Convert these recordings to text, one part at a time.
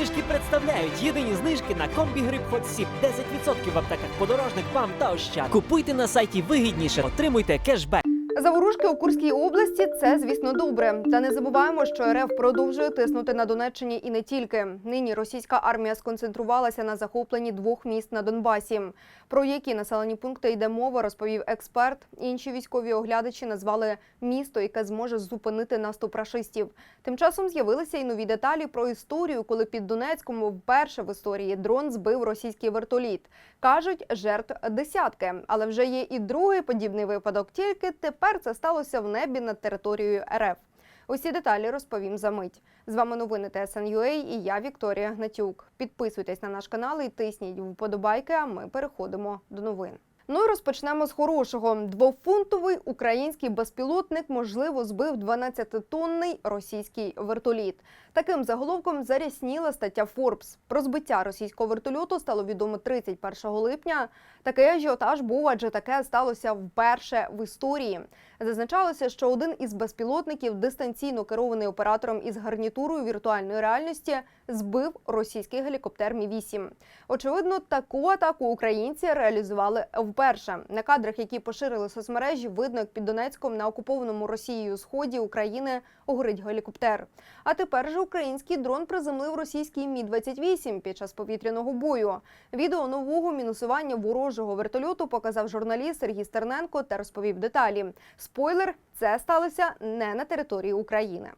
знижки представляють єдині знижки на комбі гриб Hot Sip. 10% в аптеках подорожник вам та ощад. Купуйте на сайті вигідніше, отримуйте кешбек. Заворушки у Курській області це, звісно, добре. Та не забуваємо, що РФ продовжує тиснути на Донеччині і не тільки. Нині російська армія сконцентрувалася на захопленні двох міст на Донбасі. Про які населені пункти йде мова, розповів експерт. Інші військові оглядачі назвали місто, яке зможе зупинити наступ рашистів. Тим часом з'явилися й нові деталі про історію, коли під Донецьком вперше в історії дрон збив російський вертоліт. Кажуть, жертв десятки, але вже є і другий подібний випадок. Тільки тепер це сталося в небі над територією РФ. Усі деталі розповім за мить. З вами новини ТСНЮА і я Вікторія Гнатюк. Підписуйтесь на наш канал і тисніть вподобайки. А ми переходимо до новин. Ну і розпочнемо з хорошого. Двофунтовий український безпілотник можливо збив 12-тонний російський вертоліт. Таким заголовком зарясніла стаття Forbes. Про збиття російського вертольоту стало відомо 31 липня. Такий ажіотаж був, адже таке сталося вперше в історії. Зазначалося, що один із безпілотників, дистанційно керований оператором із гарнітурою віртуальної реальності, збив російський гелікоптер Мі 8 Очевидно, таку атаку українці реалізували вперше. На кадрах, які поширили соцмережі, видно, як під Донецьком на окупованому Росією сході України горить гелікоптер. А тепер же український дрон приземлив російський Мі 28 під час повітряного бою. Відео нового мінусування ворожого вертольоту показав журналіст Сергій Стерненко та розповів деталі. Спойлер, це сталося не на території України.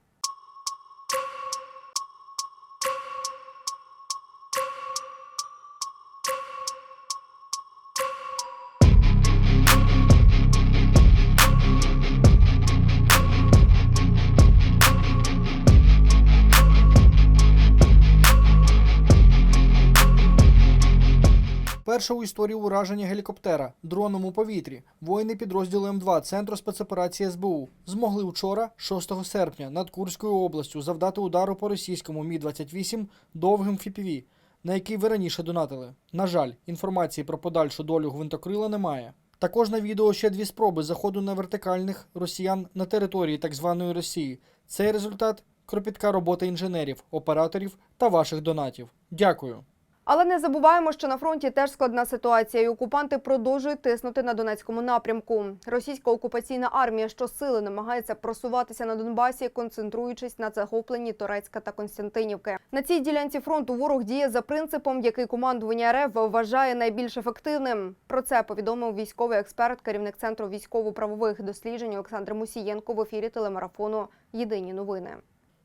Перше у історії ураження гелікоптера дроном у повітрі. Воїни підрозділу М2 Центру спецоперації СБУ змогли вчора, 6 серпня, над Курською областю завдати удару по російському Мі-28 довгим ФІПІВІ, на який ви раніше донатили. На жаль, інформації про подальшу долю гвинтокрила немає. Також на відео ще дві спроби заходу на вертикальних росіян на території так званої Росії. Цей результат кропітка робота інженерів, операторів та ваших донатів. Дякую. Але не забуваємо, що на фронті теж складна ситуація, і окупанти продовжують тиснути на Донецькому напрямку. Російська окупаційна армія щосили намагається просуватися на Донбасі, концентруючись на захопленні Торецька та Константинівки. На цій ділянці фронту ворог діє за принципом, який командування РФ вважає найбільш ефективним. Про це повідомив військовий експерт, керівник центру військово-правових досліджень Олександр Мусієнко в ефірі телемарафону Єдині новини.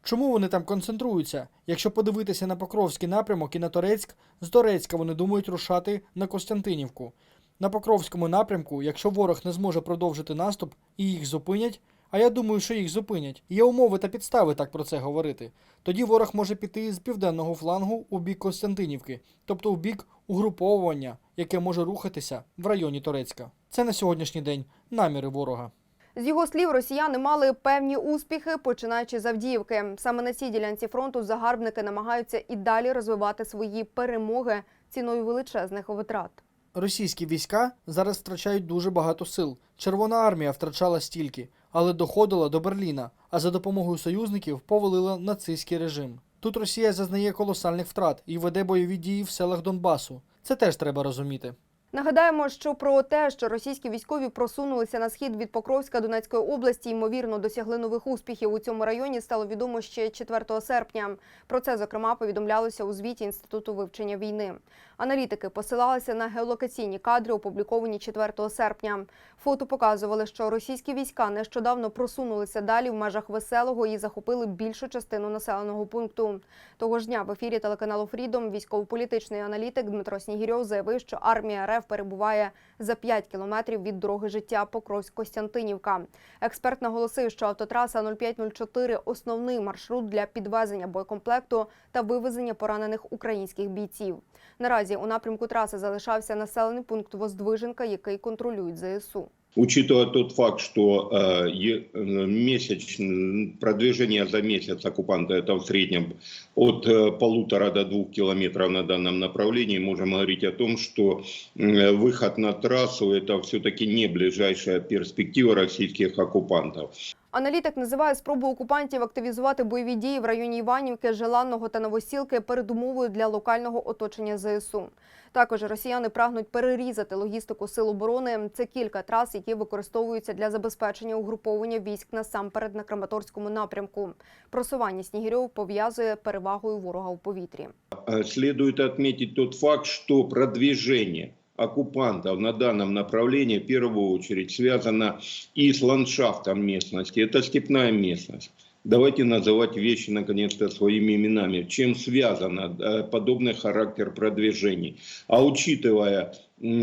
Чому вони там концентруються? Якщо подивитися на Покровський напрямок і на Торецьк, з Торецька вони думають рушати на Костянтинівку. На Покровському напрямку, якщо ворог не зможе продовжити наступ і їх зупинять, а я думаю, що їх зупинять. Є умови та підстави так про це говорити. Тоді ворог може піти з південного флангу у бік Костянтинівки, тобто у бік угруповування, яке може рухатися в районі Торецька. Це на сьогоднішній день наміри ворога. З його слів, росіяни мали певні успіхи, починаючи з Авдіївки. Саме на цій ділянці фронту загарбники намагаються і далі розвивати свої перемоги ціною величезних витрат. Російські війська зараз втрачають дуже багато сил. Червона армія втрачала стільки, але доходила до Берліна, а за допомогою союзників повалила нацистський режим. Тут Росія зазнає колосальних втрат і веде бойові дії в селах Донбасу. Це теж треба розуміти. Нагадаємо, що про те, що російські військові просунулися на схід від Покровська Донецької області, ймовірно, досягли нових успіхів у цьому районі, стало відомо ще 4 серпня. Про це зокрема повідомлялося у звіті інституту вивчення війни. Аналітики посилалися на геолокаційні кадри, опубліковані 4 серпня. Фото показували, що російські війська нещодавно просунулися далі в межах веселого і захопили більшу частину населеного пункту. Того ж дня в ефірі телеканалу Фрідом військово-політичний аналітик Дмитро Снігірьов заявив, що армія РФ перебуває за 5 кілометрів від дороги життя Покровськ-Костянтинівка. Експерт наголосив, що автотраса 0504 – основний маршрут для підвезення боєкомплекту та вивезення поранених українських бійців. Наразі у напрямку траси залишався населений пункт Воздвиженка, який контролюють ЗСУ. Учитывая тот факт, что э, э, месяч, м, продвижение за месяц оккупанта это в среднем от э, полутора до двух километров на данном направлении, можем говорить о том, что м, выход на трассу это все-таки не ближайшая перспектива российских оккупантов. Аналітик називає спробу окупантів активізувати бойові дії в районі Іванівки, Желанного та Новосілки передумовою для локального оточення ЗСУ. Також росіяни прагнуть перерізати логістику сил оборони. Це кілька трас, які використовуються для забезпечення угруповання військ насамперед на Краматорському напрямку. Просування Снігирьов пов'язує перевагою ворога у повітрі. Э, Следует отметить тот факт, что продвижение оккупантов на данном направлении в первую очередь связано и с ландшафтом местности. Это степная местность. Давайте называть вещи наконец-то своими именами. Чем связано э, подобный характер продвижений? А учитывая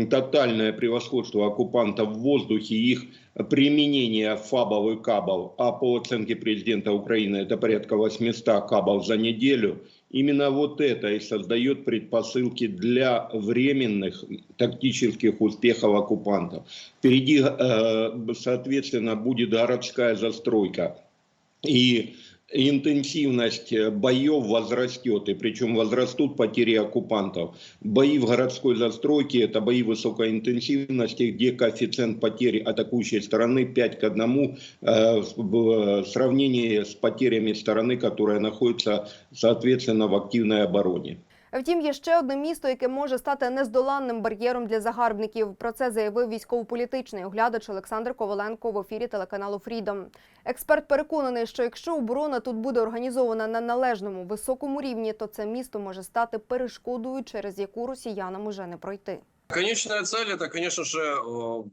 тотальное превосходство оккупантов в воздухе, их применение фабов и кабов, а по оценке президента Украины это порядка 800 кабов за неделю, именно вот это и создает предпосылки для временных тактических успехов оккупантов. Впереди, э, соответственно, будет городская застройка. И интенсивность э, боев возрастет, и причем возрастут потери оккупантов. Бои в городской застройке – это бои высокой интенсивности, где коэффициент потери атакующей стороны 5 к 1 э, в сравнении с потерями стороны, которая находится, соответственно, в активной обороне. Втім, є ще одне місто, яке може стати нездоланним бар'єром для загарбників. Про це заявив військово-політичний оглядач Олександр Коваленко в ефірі телеканалу Фрідом. Експерт переконаний, що якщо оборона тут буде організована на належному високому рівні, то це місто може стати перешкодою, через яку росіянам уже не пройти. Конечная цель это, конечно же, э,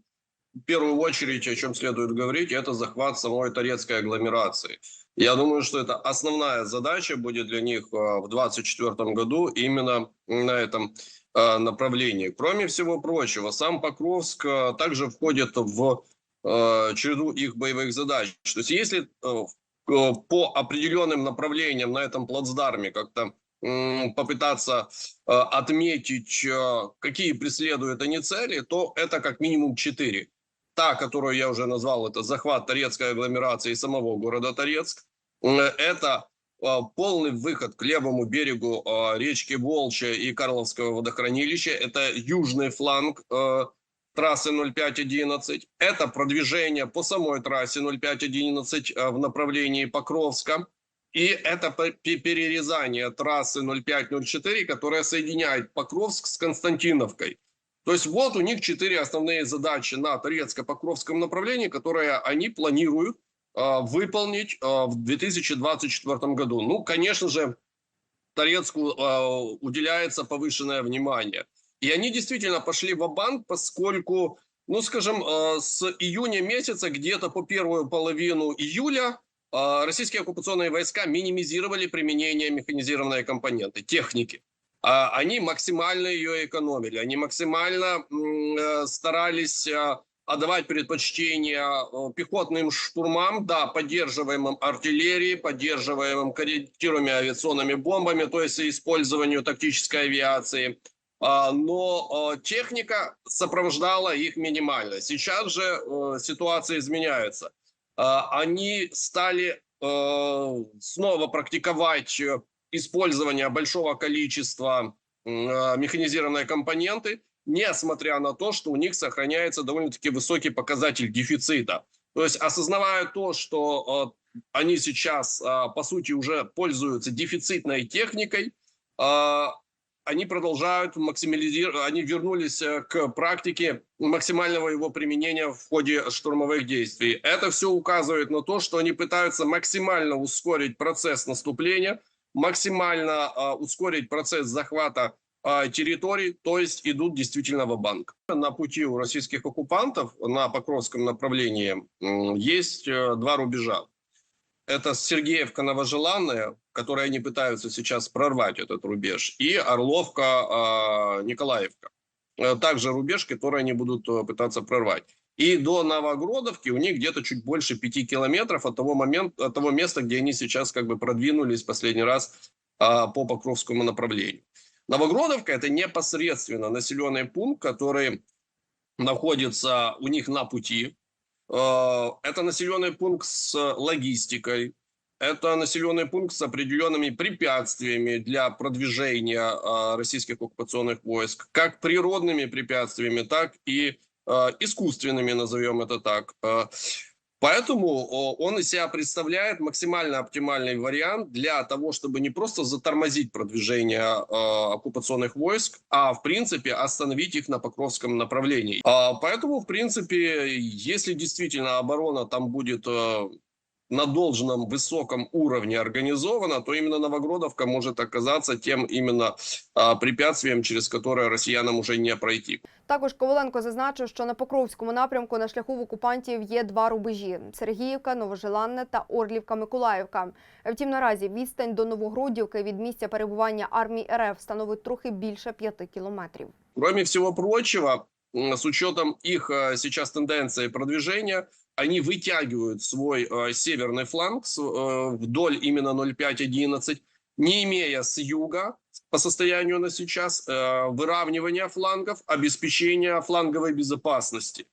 в первую очередь, о чем следует говорить, это захват самой турецкой агломерации. Я думаю, что это основная задача будет для них э, в 2024 году именно на этом э, направлении. Кроме всего прочего, сам Покровск э, также входит в череду их боевых задач. То есть если по определенным направлениям на этом плацдарме как-то попытаться отметить, какие преследуют они цели, то это как минимум четыре. Та, которую я уже назвал, это захват Торецкой агломерации и самого города Торецк. Это э, полный выход к левому берегу э, речки Волча и Карловского водохранилища. Это южный фланг э, трассы 0511. Это продвижение по самой трассе 0511 э, в направлении Покровска. И это пе- пе- перерезание трассы 0504, которая соединяет Покровск с Константиновкой. То есть вот у них четыре основные задачи на Торецко-Покровском направлении, которые они планируют э, выполнить э, в 2024 году. Ну, конечно же, Торецку э, уделяется повышенное внимание. И они действительно пошли в банк поскольку, ну, скажем, э, с июня месяца, где-то по первую половину июля, э, российские оккупационные войска минимизировали применение механизированной компоненты, техники. А Они максимально ее экономили, они максимально э, старались э, отдавать предпочтение э, пехотным штурмам, да, поддерживаемым артиллерией, поддерживаемым корректируемыми авиационными бомбами, то есть использованию тактической авиации. А, Но техника сопровождала их минимально. Сейчас же э, ситуация изменяется. А, Они стали э, снова практиковать использование большого количества э, механизированной компоненты, несмотря на то, что у них сохраняется довольно-таки высокий показатель дефицита. То есть, осознавая то, что э, они сейчас, э, по сути, уже пользуются дефицитной техникой, они продолжают максимализировать, они вернулись к практике максимального его применения в ходе штурмовых действий. Это все указывает на то, что они пытаются максимально ускорить процесс наступления, максимально э, ускорить процесс захвата э, территорий, то есть идут действительно в банк На пути у российских оккупантов на Покровском направлении м, есть э, два рубежа. Это Сергеевка Новожеланная, которой они пытаются сейчас прорвать этот рубеж, и Орловка э, Николаевка. Э, Также рубеж, который они будут э, пытаться прорвать. И до Новогродовки у них где-то чуть больше пяти километров от того момента, от того места, где они сейчас как бы продвинулись последний раз а, по Покровскому направлению. Новогродовка это непосредственно населенный пункт, который находится у них на пути. Э, Это населенный пункт с логистикой. Это населенный пункт с определенными препятствиями для продвижения э, российских оккупационных войск, как природными препятствиями, так и искусственными, назовем это так. Э, Поэтому он из себя представляет максимально оптимальный вариант для того, чтобы не просто затормозить продвижение э, оккупационных войск, а в принципе остановить их на Покровском направлении. А, поэтому, в принципе, если действительно оборона там будет э, на должном высоком уровне организована, то именно Новогродовка может оказаться тем именно препятствием, через которое россиянам уже не пройти. Також Коваленко зазначив, що на Покровському напрямку на шляху в окупантів є два рубежі: Сергіївка, Новожеланне та Орлівка-Миколаївка. Втім, наразі відстань до Новогродівки від місця перебування армії РФ становить трохи більше п'яти кілометрів. Кроме всего прочего, м, с учетом их сейчас тенденции продвижения, они вытягивают свой э, северный фланг э, вдоль именно 0,5-11, не имея с юга по состоянию на сейчас э, выравнивания флангов, обеспечения фланговой безопасности.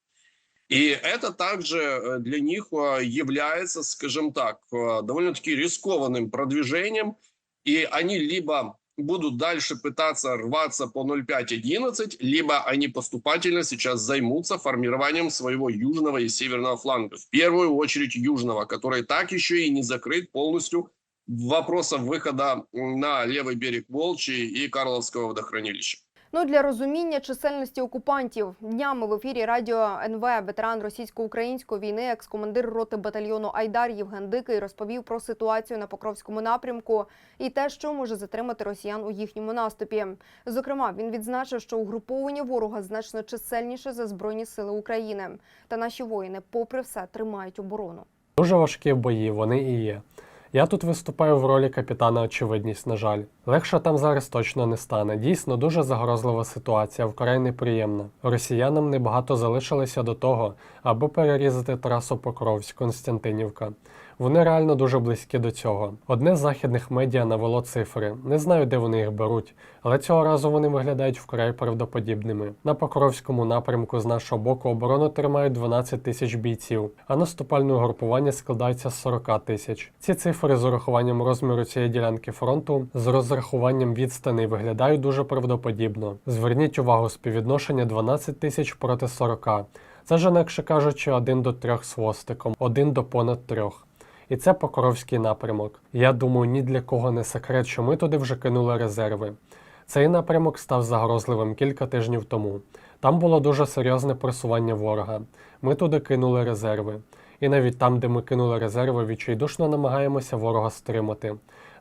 И это также э, для них э, является, скажем так, э, довольно-таки рискованным продвижением, и они либо будут дальше пытаться рваться по 0,5-11, либо они поступательно сейчас займутся формированием своего южного и северного фланга. В первую очередь южного, который так еще и не закрыт полностью вопросом выхода на левый берег Волчи и Карловского водохранилища. Ну для розуміння чисельності окупантів днями в ефірі радіо НВ ветеран російсько-української війни, екс-командир роти батальйону Айдар Євген Дикий розповів про ситуацію на Покровському напрямку і те, що може затримати росіян у їхньому наступі. Зокрема, він відзначив, що угруповання ворога значно чисельніше за збройні сили України. Та наші воїни, попри все, тримають оборону. Дуже важкі бої, вони і є. Я тут виступаю в ролі капітана очевидність, на жаль. Легше там зараз точно не стане. Дійсно дуже загрозлива ситуація, вкрай неприємна. Росіянам небагато залишилося до того, аби перерізати трасу Покровськ-Константинівка. Вони реально дуже близькі до цього. Одне з західних медіа навело цифри. Не знаю, де вони їх беруть, але цього разу вони виглядають вкрай правдоподібними. На Покровському напрямку з нашого боку оборону тримають 12 тисяч бійців, а наступальне угрупування складається з 40 тисяч. Ці цифри з урахуванням розміру цієї ділянки фронту з розрахуванням відстаней виглядають дуже правдоподібно. Зверніть увагу, співвідношення 12 тисяч проти 40. Це ж інакше кажучи, один до трьох з хвостиком, один до понад трьох. І це Покровський напрямок. Я думаю, ні для кого не секрет, що ми туди вже кинули резерви. Цей напрямок став загрозливим кілька тижнів тому. Там було дуже серйозне просування ворога. Ми туди кинули резерви. І навіть там, де ми кинули резерви, відчайдушно намагаємося ворога стримати.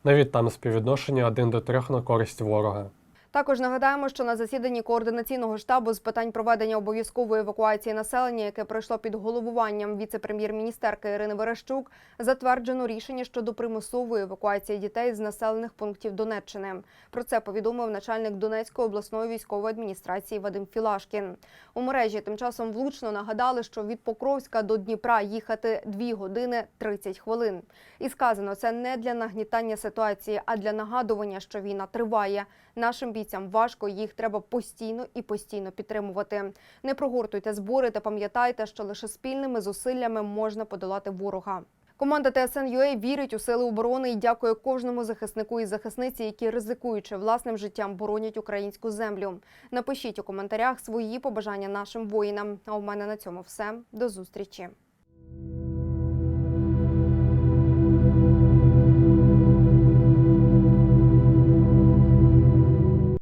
Навіть там співвідношення 1 до 3 на користь ворога. Також нагадаємо, що на засіданні координаційного штабу з питань проведення обов'язкової евакуації населення, яке пройшло під головуванням віце-прем'єр-міністерки Ірини Верещук, затверджено рішення щодо примусової евакуації дітей з населених пунктів Донеччини. Про це повідомив начальник Донецької обласної військової адміністрації Вадим Філашкін. У мережі тим часом влучно нагадали, що від Покровська до Дніпра їхати 2 години 30 хвилин. І сказано, це не для нагнітання ситуації, а для нагадування, що війна триває. Нашим бійцям важко, їх треба постійно і постійно підтримувати. Не прогортуйте збори та пам'ятайте, що лише спільними зусиллями можна подолати ворога. Команда ТСН.UA вірить у сили оборони і дякує кожному захиснику і захисниці, які ризикуючи власним життям боронять українську землю. Напишіть у коментарях свої побажання нашим воїнам. А у мене на цьому все. До зустрічі.